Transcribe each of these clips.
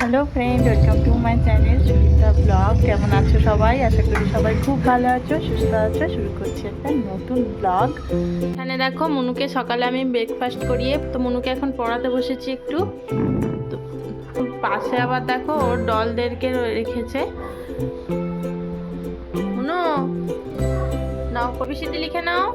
Hello friend welcome to my channel Suchita blog কেমন আছো সবাই? আশা করি সবাই খুব ভালো আছো, সুস্থ আছো। শুরু করছি একটা নতুন ব্লগ এখানে দেখো, মনুকে সকালে আমি ব্রেকফাস্ট করিয়ে, তো মনুকে এখন পড়াতে বসেছি একটু। পাশে আবার দেখো, ওর ডলদেরকে রেখেছে। মনু, নাও কবিশিতে লিখে নাও।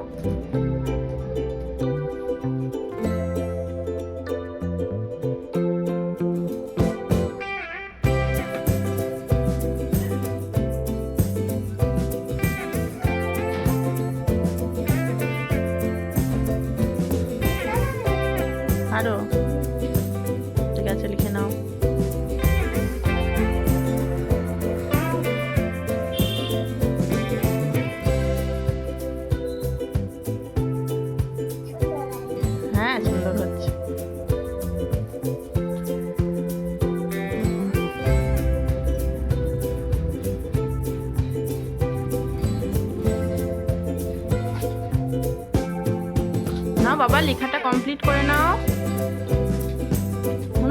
আরও ঠিক আছে লিখে নাও। হ্যাঁ সুন্দর হচ্ছে। বাবা লেখাটা কমপ্লিট করে নাও।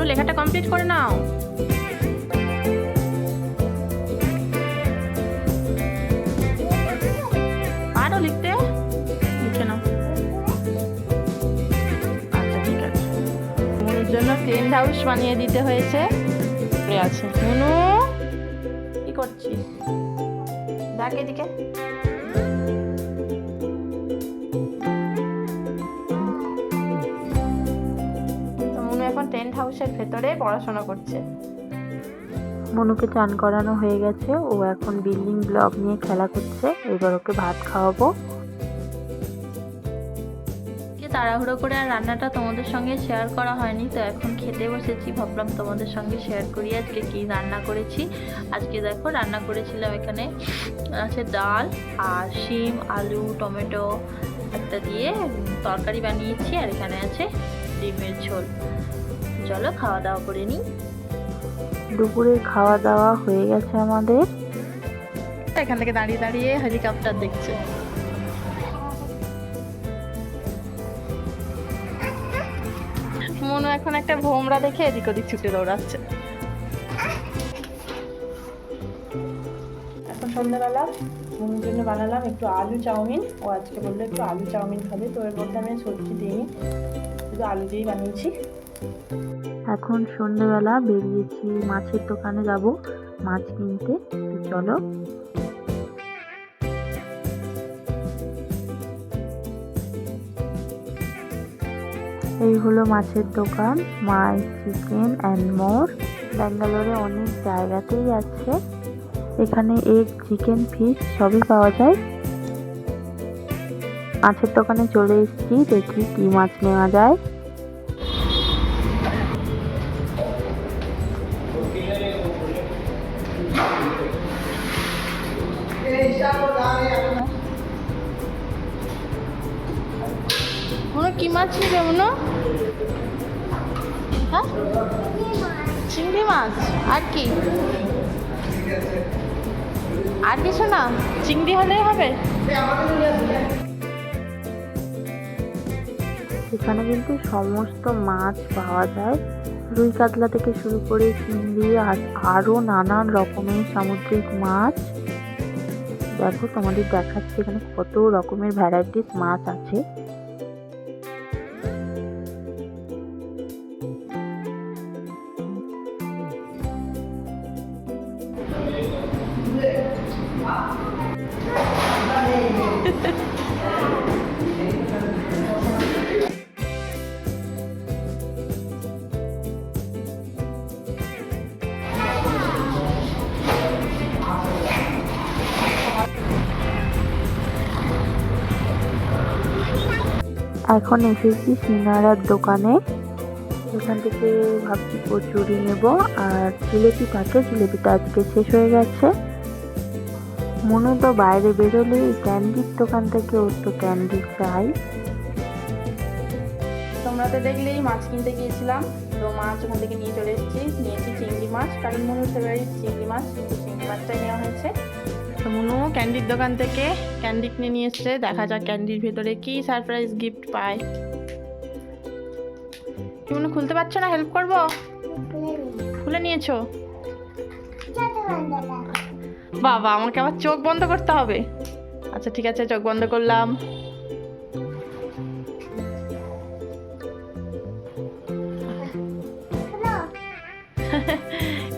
মনু লেখাটা কমপ্লিট করে নাও। আরও লিখতে? লিখে নাও। আচ্ছা ঠিক আছে। মনুর জন্য টেন্ট হাউস বানিয়ে দিতে হয়েছে। আছে। মনু কি করছিস? ডাক এদিকে। ভেতরে পড়াশোনা করছে। মনুকে চান করানো হয়ে গেছে। ও এখন বিল্ডিং ব্লক নিয়ে খেলা করছে। এবার ওকে ভাত খাওয়াবো। কে তাড়াহুড়ো করে আর রান্নাটা তোমাদের সঙ্গে শেয়ার করা হয়নি তো এখন খেতে বসেছি। ভাবলাম তোমাদের সঙ্গে শেয়ার করি আজকে কি রান্না করেছি। আজকে দেখো রান্না করেছিলাম এখানে আছে ডাল আর শিম আলু টমেটো একটা দিয়ে তরকারি বানিয়েছি আর এখানে আছে ডিমের ঝোল। চলো খাওয়া দাওয়া করে নিই। দুপুরে খাওয়া দাওয়া হয়ে গেছে আমাদের। এখান থেকে দাঁড়িয়ে দাঁড়িয়ে হেলিকপ্টার দেখছে। মনু এখন একটা ভোমরা দেখে এদিক ওদিক ছুটে দৌড়াচ্ছে। এখন সন্ধ্যাবেলা মনুর জন্য বানালাম একটু আলু চাউমিন। ও আজকে বলল একটু আলু চাউমিন খাবে তো এর মধ্যে আমি সবজি দিইনি। শুধু আলু দিয়েই বানিয়েছি। এখন সন্ধ্যেবেলা বেরিয়েছি মাছের দোকানে যাব, মাছ কিনতে। চলো। এই হলো মাছের দোকান মাই চিকেন অ্যান্ড মোর ব্যাঙ্গালোরে অনেক জায়গাতেই আছে। এখানে এগ চিকেন ফিশ সবই পাওয়া যায়। মাছের দোকানে চলে এসেছি, দেখি কি মাছ নেওয়া যায়। কি মাছ নিবে মনে? হ্যাঁ? চিংড়ি মাছ। আর কি? আর কিছু না। চিংড়ি হলেই হবে। এখানে কিন্তু সমস্ত মাছ পাওয়া যায়। রুই কাতলা থেকে শুরু করে চিংড়ি আর আরও নানান রকমের সামুদ্রিক মাছ। দেখো তোমাদের দেখাচ্ছে এখানে কত রকমের ভ্যারাইটিস মাছ আছে। এখন এসেছি সিঙ্গারার দোকানে। এখান থেকে ভাবছি কচুরি নেব, আর জিলেপি থাকে, জিলেপিটা আজকে শেষ হয়ে গেছে। মনু তো বাইরে বেরোলে ক্যান্ডির দোকান থেকে ওর তো ক্যান্ডি চাই। তোমরা তো দেখলেই মাছ কিনতে গিয়েছিলাম, তো মাছ ওখান থেকে নিয়ে চলে এসেছি। নিয়েছি চিংড়ি মাছ, কারণ মনুর ফেভারিট চিংড়ি মাছ, কিন্তু চিংড়ি মাছটাই নেওয়া হয়েছে। তো মনু ক্যান্ডির দোকান থেকে ক্যান্ডি কিনে নিয়ে এসছে। দেখা যাক ক্যান্ডির ভেতরে কি সারপ্রাইজ গিফট পায়। কি মনে খুলতে পারছ না? হেল্প করব? খুলে খুলে নিয়েছো? বাবা আমাকে আবার চোখ বন্ধ করতে হবে। আচ্ছা ঠিক আছে চোখ বন্ধ করলাম।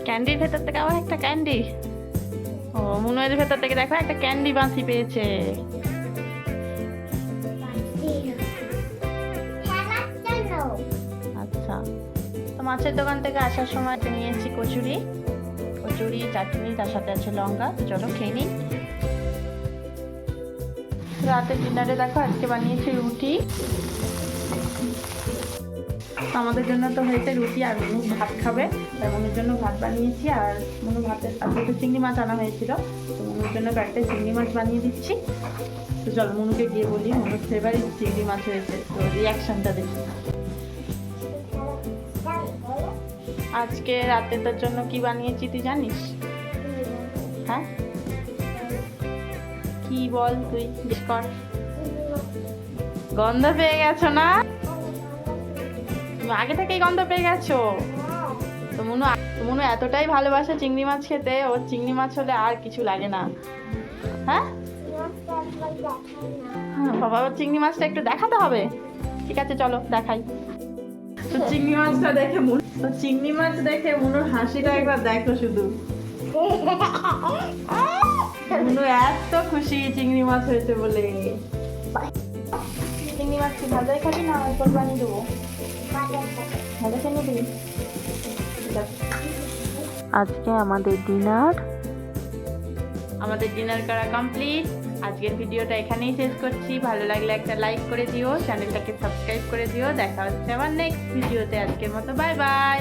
ক্যান্ডির ভেতর থেকে আবার একটা ক্যান্ডি। ও, মুনুয়ের ভেতর থেকে দেখো একটা ক্যান্ডি বাঁশি পেয়েছে। আচ্ছা তো মাছের দোকান থেকে আসার সময় নিয়েছি কচুরি। কচুরি, চাটনি, তার সাথে আছে লঙ্কা, তো চলো খেয়ে নিই। রাতে ডিনারে দেখো আজকে বানিয়েছি রুটি। আমাদের জন্য তো হয়েছে রুটি আর মনু ভাত খাবে। তাই মনুর জন্য ভাত বানিয়েছি আর মনু ভাতের আজকে তো চিংড়ি মাছ আনা হয়েছিল। তো মনুর জন্য কয়েকটা চিংড়ি মাছ বানিয়ে দিচ্ছি। তো চল মনুকে গিয়ে বলি, মনুর ফেভারিট চিংড়ি মাছ হয়েছে। তো রিয়াকশনটা দেখি। আজকে রাতে তোর জন্য কি বানিয়েছি তুই জানিস? হ্যাঁ? কি বল তুই? কর। গন্ধ পেয়ে গেছো না? তুমি আগে থেকেই গন্ধ পেয়ে গেছো? তো মনু মনু এতটাই ভালোবাসে চিংড়ি মাছ খেতে ওর চিংড়ি মাছ হলে আর কিছু লাগে না। হ্যাঁ? হ্যাঁ, বাবা চিংড়ি মাছটা একটু দেখাতে হবে। ঠিক আছে চলো দেখাই। তো চিংড়ি মাছটা দেখে মন তো চিংড়ি মাছ দেখে মনুর হাসিটা একবার দেখো শুধু। মনু এত খুশি চিংড়ি মাছ হয়েছে বলে। চিংড়ি মাছ কি ভালোই খাবি না? অল্প বানিয়ে দেবো। আজকে আমাদের ডিনার। আমাদের ডিনার করা কমপ্লিট। আজকের ভিডিওটা এখানেই শেষ করছি। ভালো লাগলে একটা লাইক করে দিও, চ্যানেলটাকে সাবস্ক্রাইব করে দিও। দেখা হচ্ছে আবার নেক্সট ভিডিওতে। আজকের মতো বাই বাই